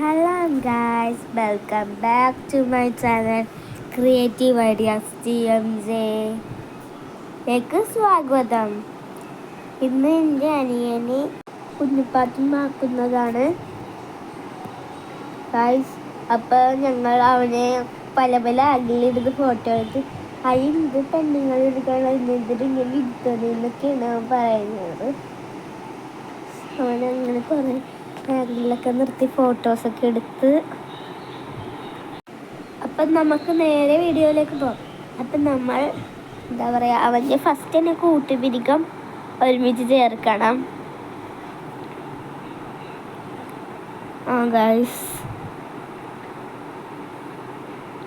Hello guys welcome back to my channel creative ideas T M ജെക്ക് സ്വാഗതം. ഇന്ന് എന്റെ അനിയനെ കുഞ്ഞിപ്പാത്തുമാക്കുന്നതാണ് ഗായ്സ് അപ്പോൾ ഞങ്ങൾ അവനെ പല പല ആംഗിളിലിരുന്ന് ഫോട്ടോ എടുത്ത് അതിന്റെ പെണ്ണുങ്ങൾ എടുക്കണം എന്നിട്ട് ഇങ്ങനെ ഇരുത്തുന്നതെന്നൊക്കെയാണ് എന്നൊക്കെയാണ് പറയുന്നത്. അവനങ്ങനെ കുറേ ബാഗിലൊക്കെ നിർത്തി ഫോട്ടോസൊക്കെ എടുത്ത്. അപ്പം നമുക്ക് നേരെ വീഡിയോയിലേക്ക് പോകാം. അപ്പം നമ്മൾ എന്താ പറയുക അവന്റെ ഫസ്റ്റ് തന്നെ കൂട്ടുപിരിക്കം ഒരുമിച്ച് ചേർക്കണം. ആ ഗൈസ്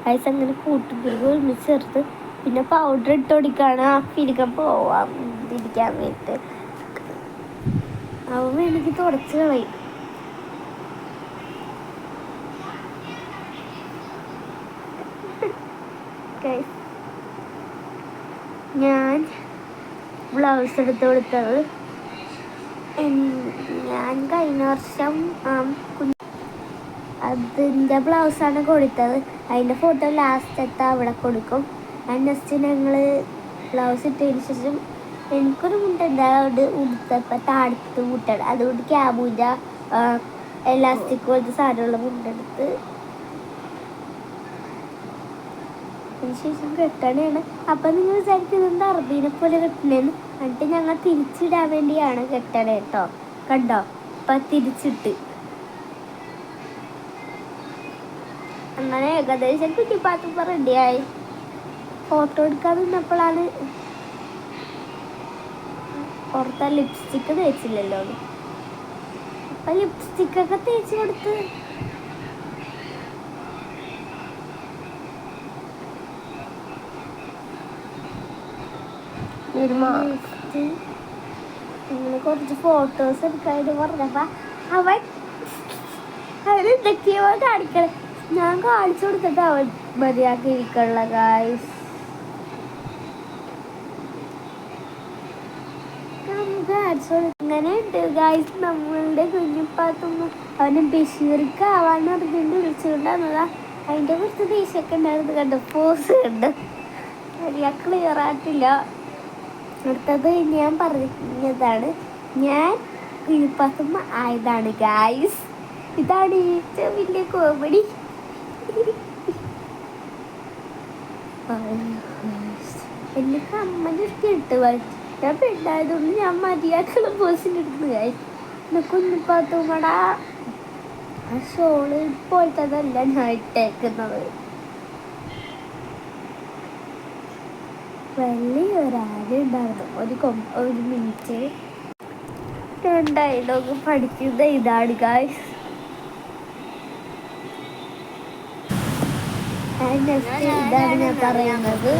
ഗൈസ് അങ്ങനെ കൂട്ടുപിരിക്കം ഒരുമിച്ച് ചേർത്ത് പിന്നെ പൗഡർ ഇട്ട് കൊടുക്കുകയാണ് ആ പിരിക്കം പോവാം ഇരിക്കാൻ വേണ്ടിയിട്ട്. അവൻ വേണമെങ്കിൽ തുടച്ച് കളയും. ഗൈസ് ഞാൻ ബ്ലൗസ് എടുത്ത് കൊടുത്തത്. ഞാൻ കഴിഞ്ഞ വർഷം അതിന്റെ ബ്ലൗസാണ് കൊടുത്തത്. അതിന്റെ ഫോട്ടോ ലാസ്റ്റ് എത്താൻ അവിടെ കൊടുക്കും. അതിന് നെക്സ്റ്റ് ഞങ്ങൾ ബ്ലൗസ് ഇട്ടതിന് ശേഷം എനിക്കൊരു മുട്ടുണ്ട് അതുകൊണ്ട് ഉടുത്തപ്പോൾ താഴത്ത് മുട്ടാണ് അതുകൊണ്ട് ക്യാബൂജ എലാസ്റ്റിക് പോലത്തെ സാധനമുള്ള മുണ്ടെടുത്ത് അതിനുശേഷം കെട്ടണയാണ് അപ്പം നിങ്ങൾ വിചാരിക്കുന്നത് അറബീനെ പോലെ കെട്ടണേന്ന്? എന്നിട്ട് ഞങ്ങൾ തിരിച്ചിടാൻ വേണ്ടിയാണ് കെട്ടണേ കേട്ടോ കണ്ടോ? അപ്പം തിരിച്ചിട്ട്. അങ്ങനെ ഏകദേശം കുറ്റിപ്പാത്തപ്പം റെഡിയായി ഫോട്ടോ എടുക്കാൻ നിന്നപ്പോഴാണ് പുറത്തെ ലിപ്സ്റ്റിക്ക് തേച്ചില്ലല്ലോ. അപ്പം ലിപ്സ്റ്റിക്കൊക്കെ തേച്ച് കൊടുത്ത് ഇങ്ങനെ കുറച്ച് ഫോട്ടോസ് എടുക്കാനായിട്ട് പറഞ്ഞപ്പോ അവൻ ഞാൻ കാണിച്ചു കൊടുത്തിട്ട് അവൻ മതിയാക്കി ഇരിക്കണ ഗായ്സ് അങ്ങനെ ഉണ്ട് ഗായ്സ് നമ്മളുടെ കുഞ്ഞിപ്പാത്തൊന്നും അവന് ബഷീർക്ക് ആവാന്ന് പറഞ്ഞുകൊണ്ട് വിളിച്ചുകൊണ്ടാന്നതാ അതിന്റെ കുറച്ച് ദേഷ്യമൊക്കെ ഉണ്ടായിരുന്നു. കണ്ടു? പോസ് കണ്ട്? വലിയ ക്ലിയർ ആയിട്ടില്ല. അടുത്തത് ഞാൻ പറഞ്ഞതാണ്. ഞാൻ കിഴിപ്പാത്തുമ്മ ആയതാണ് ഗായ്സ് ഇതാണ് ഏറ്റവും വലിയ കോമഡി എനിക്ക് അമ്മന്റെ ഇട്ട് ഞാൻ പെണ്ണായതുകൊണ്ട് ഞാൻ മതിയാക്കുള്ള പോസിന് കാര്യം എന്നെ കുഞ്ഞിപ്പാത്തുമ്മടാ ആ ഷോൾ ഇപ്പോഴത്തതല്ല ഞാൻ ഇട്ടേക്കുന്നത്. വലിയൊരാളുണ്ടായിരുന്നു ഒരു കൊ ഒരു മിനിറ്റ് ഞാൻ ഡയലോഗ് പഠിക്കുന്ന ഇതാണ് ഗായ്സ് ഇതാണ് ഞാൻ പറയുന്നത്.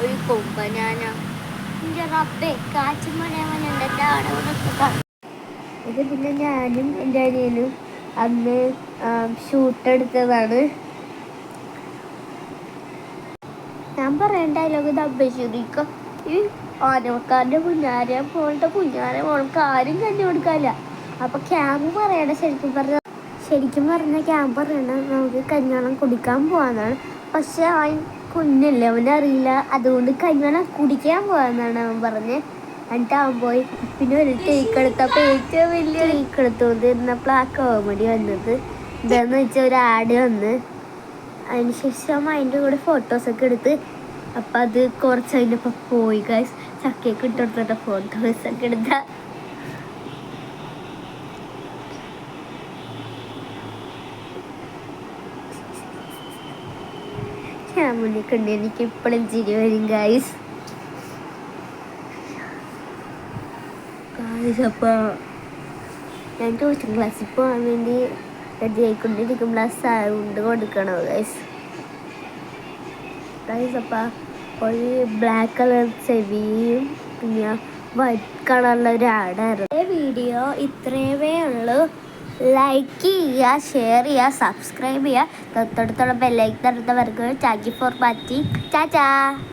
ഒരു കൊമ്പനാന. റബ്ബെ കാച്ചുമണവനുണ്ട് അവിടെ ഇത് പിന്നെ ഞാനും എന്റെ അനിയനും അന്ന് ഷൂട്ട് എടുത്തതാണ്. ഞാൻ പറയേണ്ട ഡയലോഗ് ദബ്ബശ്ശേരിക്ക ഈ ആനവക്കാരന്റെ കുഞ്ഞാരെ പോലത്തെ കുഞ്ഞാരെ ഓൾക്ക് ആരും കഞ്ഞി കൊടുക്കാനില്ല. അപ്പൊ ക്യാമ്പ് പറയണ ശരിക്കും പറഞ്ഞ ശരിക്കും പറഞ്ഞ ക്യാമ്പ് പറയണ നമുക്ക് കഞ്ഞോളം കുടിക്കാൻ പോവാന്നാണ്. പക്ഷെ അവൻ കുഞ്ഞല്ലേ അവനറിയില്ല. അതുകൊണ്ട് കഞ്ഞോളം കുടിക്കാൻ പോവാന്നാണ് അവൻ പറഞ്ഞത് എന്നിട്ട് അവൻ പോയി പിന്നെ ഒരു ടേക്ക് എടുത്തപ്പോൾ ഏറ്റവും വലിയ ടേക്ക് എടുത്തുകൊണ്ട് ഇരുന്നപ്പോൾ ആ കോമഡി വന്നത്. എന്താന്ന് വെച്ചാൽ ഒരു ആഡ് വന്ന്. അതിനുശേഷം അതിന്റെ കൂടെ ഫോട്ടോസൊക്കെ എടുത്ത്. അപ്പം അത് കുറച്ച് അതിന്റെ ഇപ്പം പോയി ഗൈസ് ചക്കയൊക്കെ ഇട്ടെടുത്തിട്ട് ഫോട്ടോസൊക്കെ എടുത്ത. ക്യാമറയൊക്കെ ഉണ്ട് എനിക്ക് ഇപ്പോഴും ചിരി വരും ഗൈസ് അപ്പോൾ ഞാൻ ട്യൂഷൻ ക്ലാസ്സിൽ പോകാൻ വേണ്ടി റെഡി ആയിക്കൊണ്ടിരിക്കുമ്പോൾ സൗണ്ട് കൊടുക്കണോ ഗൈസ് ഗൈസ് അപ്പോൾ ഒരു ബ്ലാക്ക് കളർ ചെവിയും പിന്നെ വൈറ്റ് കളറുള്ള ഒരു ആടായിരുന്നു വീഡിയോ ഇത്രയേ ഉള്ളൂ ലൈക്ക് ചെയ്യുക ഷെയർ ചെയ്യുക സബ്സ്ക്രൈബ് ചെയ്യുക. തൊട്ടടുത്തുള്ള ബെല്ലൈക്ക് തടുത്തവർക്ക് ചാക്കി ഫോർ വാച്ചിങ് ചാച്ചാ